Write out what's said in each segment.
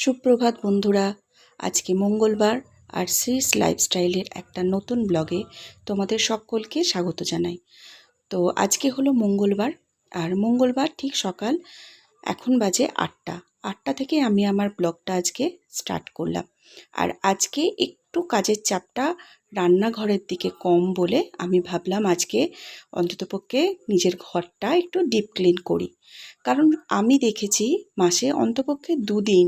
সুপ্রভাত বন্ধুরা, আজকে মঙ্গলবার আর শ্রীস লাইফস্টাইলের একটা নতুন ব্লগে তোমাদের সকলকে স্বাগত জানাই। তো আজকে হলো মঙ্গলবার আর মঙ্গলবার ঠিক সকাল এখন বাজে আটটা। আটটা থেকে আমি আমার ব্লগটা আজকে স্টার্ট করলাম। আর আজকে একটু কাজের চাপটা রান্নাঘরের দিকে কম বলে আমি ভাবলাম আজকে অন্ততপক্ষে নিজের ঘরটা একটু ডিপ ক্লিন করি। কারণ আমি দেখেছি মাসে অন্তপক্ষে দুদিন,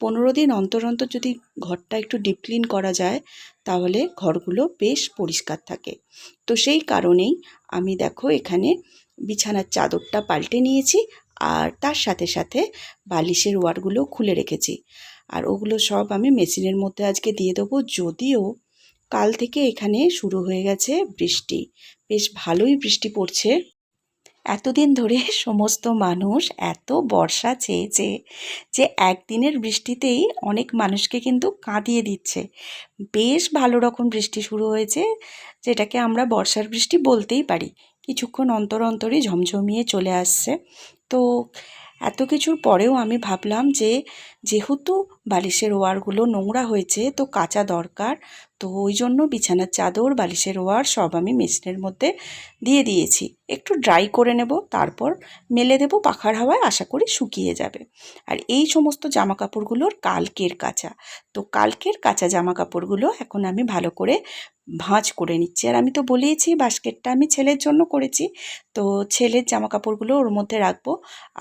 পনেরো দিন অন্তর অন্তর যদি ঘরটা একটু ডিপ ক্লিন করা যায়, তাহলে ঘরগুলো বেশ পরিষ্কার থাকে। তো সেই কারণেই আমি দেখো এখানে বিছানার চাদরটা পাল্টে নিয়েছি আর তার সাথে সাথে বালিশের ওয়ারগুলো খুলে রেখেছি। আর ওগুলো সব আমি মেশিনের মধ্যে আজকে দিয়ে দেবো, যদিও কাল থেকে এখানে শুরু হয়ে গেছে বৃষ্টি। বেশ ভালোই বৃষ্টি পড়ছে। এতদিন ধরে সমস্ত মানুষ এত বর্ষা চেয়েছে যে একদিনের বৃষ্টিতেই অনেক মানুষকে কিন্তু কাঁদিয়ে দিচ্ছে। বেশ ভালো রকম বৃষ্টি শুরু হয়েছে, যেটাকে আমরা বর্ষার বৃষ্টি বলতেই পারি। কিছুক্ষণ অন্তর অন্তরই ঝমঝমিয়ে চলে আসছে। তো এত কিছুর পরেও আমি ভাবলাম যে, যেহেতু বালিশের ওয়ারগুলো নোংরা হয়েছে, তো কাঁচা দরকার তো ওই জন্য বিছানার চাদর, বালিশের ওয়ার সব আমি মেশিনের মধ্যে দিয়ে দিয়েছি। একটু ড্রাই করে নেব, তারপর মেলে দেব পাখার হাওয়ায়, আশা করি শুকিয়ে যাবে। আর এই সমস্ত জামা কাপড়গুলোর কালকের কাঁচা। তো কালকের কাঁচা জামা কাপড়গুলো এখন আমি ভালো করে ভাঁজ করে নিচ্ছি। আর আমি তো বলেইছি বাস্কেটটা আমি ছেলের জন্য করেছি। তো ছেলের জামা কাপড়গুলো ওর মধ্যে রাখব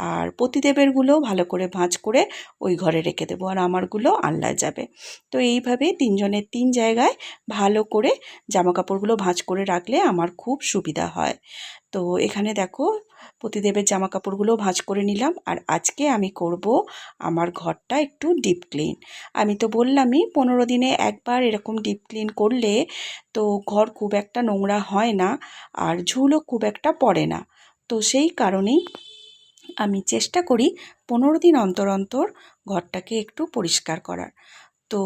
আর পতিদেবেরগুলোও ভালো করে ভাঁজ করে ওই ঘরে রেখে দেবো আর আমারগুলো আল্লাহ যাবে। তো এইভাবে তিনজনের তিন জায়গায় ভালো করে জামা কাপড়গুলো ভাঁজ করে রাখলে আমার খুব সুবিধা হয়। তো এখানে দেখো পতিদেবের জামা কাপড়গুলো ভাঁজ করে নিলাম আর আজকে আমি করব আমার ঘরটা একটু ডিপ ক্লিন আমি তো বললামই পনেরো দিনে একবার এরকম ডিপ ক্লিন করলে তো ঘর খুব একটা নোংরা হয় না আর ঝুলও খুব একটা পড়ে না। তো সেই কারণেই আমি চেষ্টা করি পনেরো দিন অন্তর অন্তর ঘরটাকে একটু পরিষ্কার করার। তো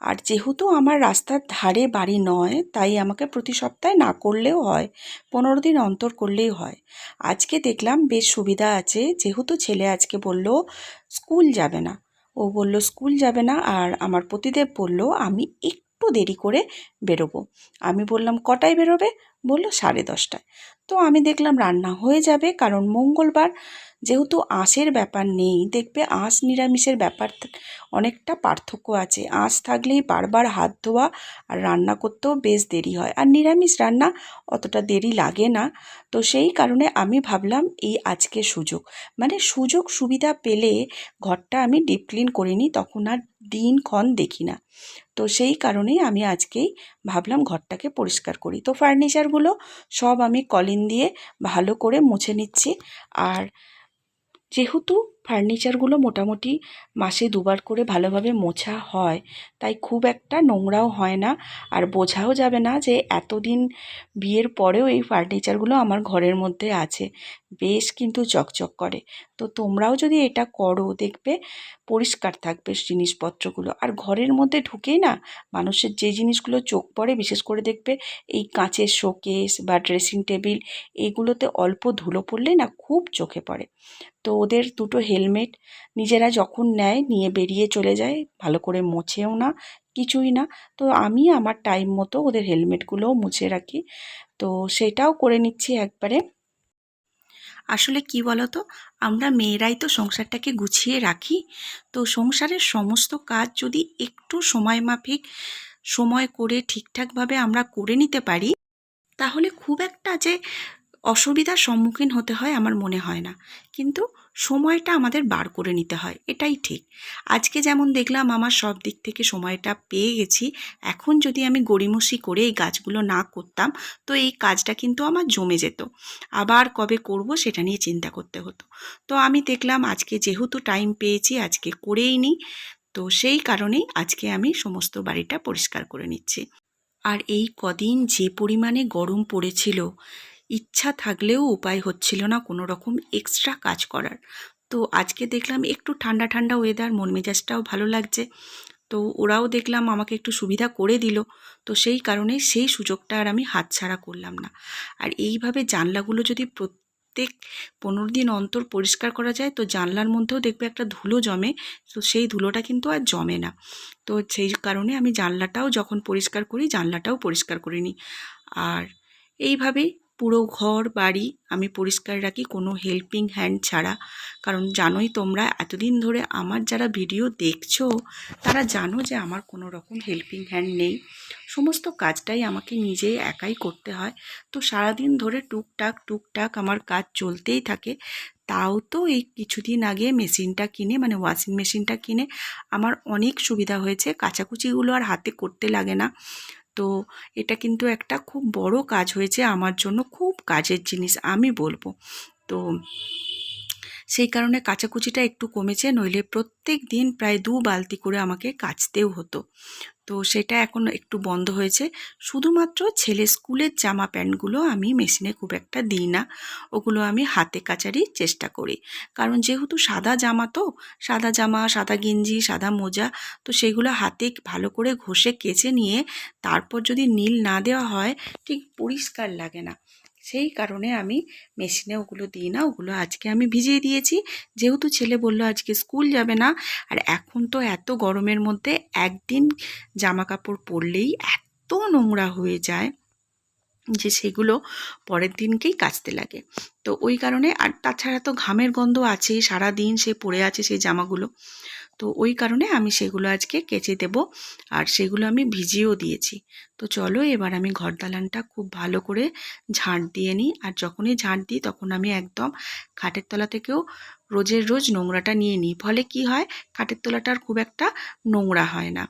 আর যেহেতু আমার রাস্তার ধারে বাড়ি নয়, তাই আমাকে প্রতি সপ্তাহে না করলেও হয়, পনেরো দিন অন্তর করলেই হয়। আজকে দেখলাম বেশ সুবিধা আছে, যেহেতু ছেলে আজকে বলল স্কুল যাবে না। ও বলল, স্কুল যাবে না? আর আমার পতিদেব বলল, আমি একটু দেরি করে বেরোবো। আমি বললাম, কটায় বেরোবে? বলল, সাড়ে দশটায়। তো আমি দেখলাম রান্না হয়ে যাবে, কারণ মঙ্গলবার যেহেতু আঁশের ব্যাপার নেই, দেখবে আঁশ নিরামিষের ব্যাপার অনেকটা পার্থক্য আছে। আঁশ থাকলেই বারবার হাত ধোয়া আর রান্না করতেও বেশ দেরি হয়। আর নিরামিষ রান্না অতটা দেরি লাগে না। তো সেই কারণে আমি ভাবলাম এই আজকে সুযোগ। মানে সুযোগ সুবিধা পেলে ঘরটা আমি ডিপ ক্লিন করিনি তখন আর দিনক্ষণ দেখি না। তো সেই কারণেই আমি আজকেই ভাবলাম ঘরটাকে পরিষ্কার করি। তো ফার্নিচারগুলো সব আমি কলিন দিয়ে ভালো করে মুছে নিচ্ছি। আর যেহেতু ফার্নিচারগুলো মোটামুটি মাসে দুবার করে ভালোভাবে মোছা হয়। তাই খুব একটা নোংরাও হয় না। আর বোঝাও যাবে না যে এতদিন বিয়ের পরেও এই ফার্নিচারগুলো আমার ঘরের মধ্যে আছে। বেশ কিন্তু চকচক করে। তো তোমরাও যদি এটা করো, দেখবে পরিষ্কার থাকবে জিনিসপত্রগুলো। আর ঘরের মধ্যে ঢুকেই না মানুষের যে জিনিসগুলো চোখ পড়ে, বিশেষ করে দেখবে এই কাঁচের শোকেস বা ড্রেসিং টেবিল এগুলোতে অল্প ধুলো পড়লে না খুব চোখে পড়ে। তো ওদের দুটো হেলমেট নিজেরা যখন নেয় নিয়ে বেরিয়ে চলে যায়, ভালো করে মোছেও না, কিছুই না। তো আমি আমার টাইম মতো ওদের হেলমেটগুলোও মুছে রাখি। তো সেটাও করে নিচ্ছি একবারে। আসলে কি বলতো, আমরা মেয়েরাই তো সংসারটাকে গুছিয়ে রাখি। তো সংসারের সমস্ত কাজ যদি একটু সময় মাফিক, সময় করে ঠিকঠাকভাবে আমরা করে নিতে পারি, তাহলে খুব একটা যে অসুবিধার সম্মুখীন হতে হয় আমার মনে হয় না। কিন্তু সময়টা আমাদের বার করে নিতে হয়, এটাই ঠিক। আজকে যেমন দেখলাম আমার সব দিক থেকে সময়টা পেয়ে গেছি, এখন যদি আমি গড়িমসি করে এই গাছগুলো না করতাম, তো এই কাজটা কিন্তু আমার জমে যেত। আবার কবে করব সেটা নিয়ে চিন্তা করতে হতো। তো আমি দেখলাম আজকে যেহেতু টাইম পেয়েছি, আজকে করেই নিই তো সেই কারণেই আজকে আমি সমস্ত বাড়িটা পরিষ্কার করে নিচ্ছি। আর এই কদিন যে পরিমাণে গরম পড়েছিল ইচ্ছা থাকলেও উপায় হচ্ছিল না কোনো রকম এক্সট্রা কাজ করার। তো আজকে দেখলাম একটু ঠান্ডা ঠান্ডা ওয়েদার মন মেজাজটাও ভালো লাগছে। তো ওরাও দেখলাম আমাকে একটু সুবিধা করে দিল। তো সেই কারণে সেই সুযোগটা আর আমি হাতছাড়া করলাম না। আর এইভাবে জানলাগুলো যদি প্রত্যেক পনেরো দিন অন্তর পরিষ্কার করা যায়, তো জানলার মধ্যেও দেখবে একটা ধুলো জমে। তো সেই ধুলোটা কিন্তু আর জমে না। তো সেই কারণে আমি জানলাটাও যখন পরিষ্কার করি, জানলাটাও পরিষ্কার করে নিই। আর এইভাবেই পুরো ঘর, বাড়ি আমি পরিষ্কার রাখি, কোনো হেল্পিং হ্যান্ড ছাড়া। কারণ জানোই তোমরা, এতদিন ধরে আমার যারা ভিডিও দেখছ, তারা জানো যে আমার কোনো রকম হেল্পিং হ্যান্ড নেই। সমস্ত কাজটাই আমাকে নিজেই একাই করতে হয়। তো সারাদিন ধরে টুকটাক টুকটাক আমার কাজ চলতেই থাকে। তাও তো এই কিছুদিন আগে মেশিনটা কিনে মানে ওয়াশিং মেশিনটা কিনে আমার অনেক সুবিধা হয়েছে। কাচাকুচিগুলো আর হাতে করতে লাগে না। তো এটা কিন্তু একটা খুব বড় কাজ হয়েছে আমার জন্য, খুব কাজের জিনিস আমি বলব। তো সেই কারণে কাচাকুচিটা একটু কমেছে, নইলে প্রত্যেক দিন প্রায় দু বালতি করে আমাকে কাচতেও হতো। তো সেটা এখন একটু বন্ধ হয়েছে। শুধুমাত্র ছেলে স্কুলের জামা প্যান্টগুলো আমি মেশিনে খুব একটা দিই না। ওগুলো আমি হাতে কাচারির চেষ্টা করি। কারণ যেহেতু সাদা জামা তো, সাদা জামা, সাদা গেঞ্জি, সাদা মোজা, তো সেগুলো হাতে ভালো করে ঘষে কেচে নিয়ে তারপর যদি নীল না দেওয়া হয়, ঠিক পরিষ্কার লাগে না। সেই কারণে আমি মেশিনে ওগুলো দিই না, ওগুলো আজকে আমি ভিজিয়ে দিয়েছি। যেহেতু ছেলে বলল আজকে স্কুল যাবে না, আর এখন তো এত গরমের মধ্যে একদিন জামা কাপড় পরলেই এত নোংরা হয়ে যায় যে সেগুলো পরের দিনকেই কাচতে লাগে। তো ওই কারণে আর তাছাড়া তো ঘামের গন্ধ আছেই সারা দিন সে পড়ে আছে সেই জামাগুলো। তো ওই কারণে আমি সেগুলো আজকে কেচে দেব আর সেগুলো আমি ভিজিয়েও দিয়েছি। তো চলো এবার আমি ঘর দালানটা খুব ভালো করে ঝাঁট দিয়ে নিই আর যখনই ঝাঁট দিই তখন আমি একদম খাটের তলা থেকেও রোজের রোজ নোংরাটা নিয়ে নিই। ফলে কি হয়? খাটের তলাটার খুব একটা নোংরা হয় না।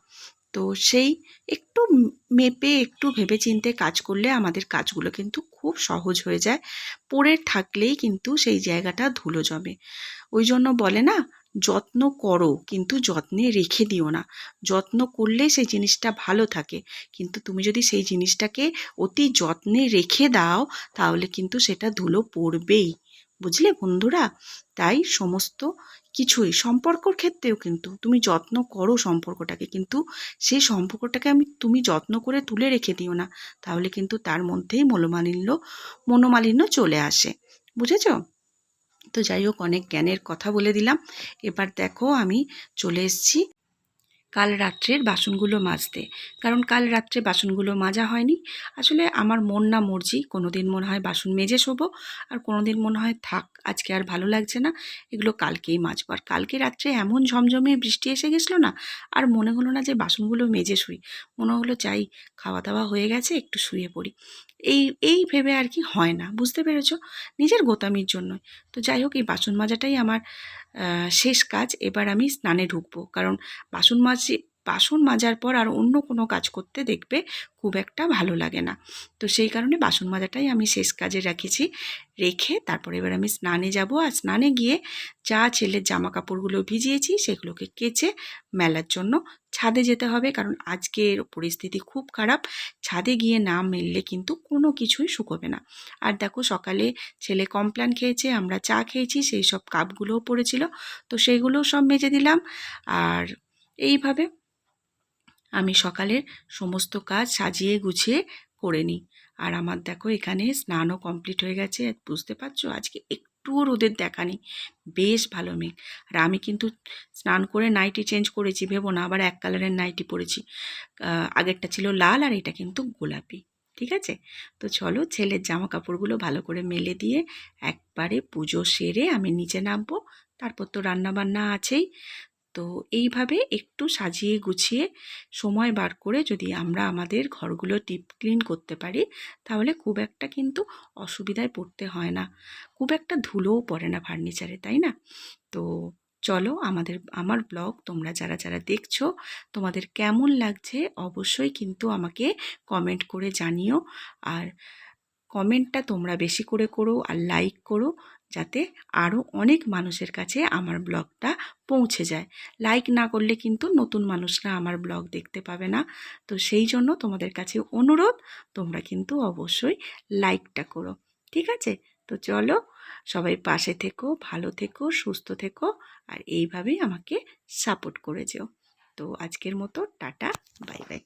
তো সেই একটু মেপে, একটু ভেবে চিনতে কাজ করলে আমাদের কাজগুলো কিন্তু খুব সহজ হয়ে যায়। পড়ে থাকলেই কিন্তু সেই জায়গাটা ধুলো জমে। ওই জন্য বলে না যত্ন করো, কিন্তু যত্নে রেখে দিও না। যত্ন করলে সেই জিনিসটা ভালো থাকে। কিন্তু তুমি যদি সেই জিনিসটাকে অতি যত্নে রেখে দাও, তাহলে কিন্তু সেটা ধুলো পড়বেই। বুঝলে বন্ধুরা? তাই সমস্ত কিছুই, সম্পর্কর ক্ষেত্রেও কিন্তু তুমি যত্ন করো সম্পর্কটাকে, কিন্তু সেই সম্পর্কটাকে আমি, তুমি যত্ন করে তুলে রেখে দিও না। তাহলে কিন্তু তার মধ্যেই মনোমালিন্য মনোমালিন্য চলে আসে। বুঝেছ? তো যাই হোক অনেক জ্ঞানের কথা বলে দিলাম। এবার দেখো আমি চলে এসেছি কাল রাত্রের বাসনগুলো মাজতে। কারণ কাল রাত্রে বাসনগুলো মাজা হয়নি। আসলে আমার মন না মর্জি কোনো দিন মনে হয় বাসন মেজে শোবো, আর কোনো দিন মনে হয় থাক, আজকে আর ভালো লাগছে না, এগুলো কালকেই মাজবো। আর কালকে রাত্রে এমন ঝমঝমে বৃষ্টি এসে গেছিল না, আর মনে হলো না যে বাসনগুলো মেজে শুই। মনে হলো চাই খাওয়া দাওয়া হয়ে গেছে, একটু শুয়ে পড়ি। এই এই ভেবে আর কি হয় না, বুঝতে পেরেছ? নিজের গোতামির জন্য তো যাই হোক, এই বাসন মাজাটাই আমার শেষ কাজ। এবার আমি স্নানে ঢুকবো। কারণ বাসন মাজি বাসন মাজার পর আর অন্য কোনো কাজ করতে দেখবে খুব একটা ভালো লাগে না। তো সেই কারণে বাসন মাজাটাই আমি শেষ কাজে রেখেছি। রেখে তারপর এবার আমি স্নানে যাব আর স্নানে গিয়ে যা ছেলের জামা কাপড়গুলো ভিজিয়েছি সেগুলোকে কেচে মেলার জন্য ছাদে যেতে হবে কারণ আজকের পরিস্থিতি খুব খারাপ। ছাদে গিয়ে না মেললে কিন্তু কোনো কিছুই শুকোবে না। আর দেখো সকালে ছেলে কমপ্ল্যান খেয়েছে, আমরা চা খেয়েছি, সেই সব কাপগুলোও পড়েছিল। তো সেইগুলোও সব মেজে দিলাম। আর এইভাবে আমি সকালের সমস্ত কাজ সাজিয়ে গুছিয়ে করে নিই। আর আমার দেখো এখানে স্নানও কমপ্লিট হয়ে গেছে, বুঝতে পারছ? আজকে একটুও রোদের দেখা নেই, বেশ ভালো মেঘ। আর আমি কিন্তু স্নান করে নাইটি চেঞ্জ করেছি, ভেবো না, আবার এক কালারের নাইটি পরেছি। আগেরটা ছিল লাল আর এটা কিন্তু গোলাপি, ঠিক আছে? তো চলো ছেলের জামা কাপড়গুলো ভালো করে মেলে দিয়ে একবারে পুজো সেরে আমি নিচে নামবো। তারপর তো রান্নাবান্না আছেই। তো এইভাবে একটু সাজিয়ে গুছিয়ে সময় বার করে যদি আমরা আমাদের ঘরগুলো টিপ ক্লিন করতে পারি, তাহলে খুব একটা কিন্তু অসুবিধায় পড়তে হয় না। খুব একটা ধুলোও পড়ে না ফার্নিচারে, তাই না? তো চলো আমাদের, আমার ব্লগ তোমরা যারা যারা দেখছ, তোমাদের কেমন লাগছে অবশ্যই কিন্তু আমাকে কমেন্ট করে জানিও। আর কমেন্টটা তোমরা বেশি করে করো আর লাইক করো। যাতে আরও অনেক মানুষের কাছে আমার ব্লগটা পৌঁছে যায়। লাইক না করলে কিন্তু নতুন মানুষরা আমার ব্লগ দেখতে পাবে না। তো সেই জন্য তোমাদের কাছে অনুরোধ, তোমরা কিন্তু অবশ্যই লাইকটা করো। ঠিক আছে? তো চলো, সবাই পাশে থেকো, ভালো থেকো, সুস্থ থেকো, আর এইভাবেই আমাকে সাপোর্ট করে যেও। তো আজকের মতো, টাটা বাই বাই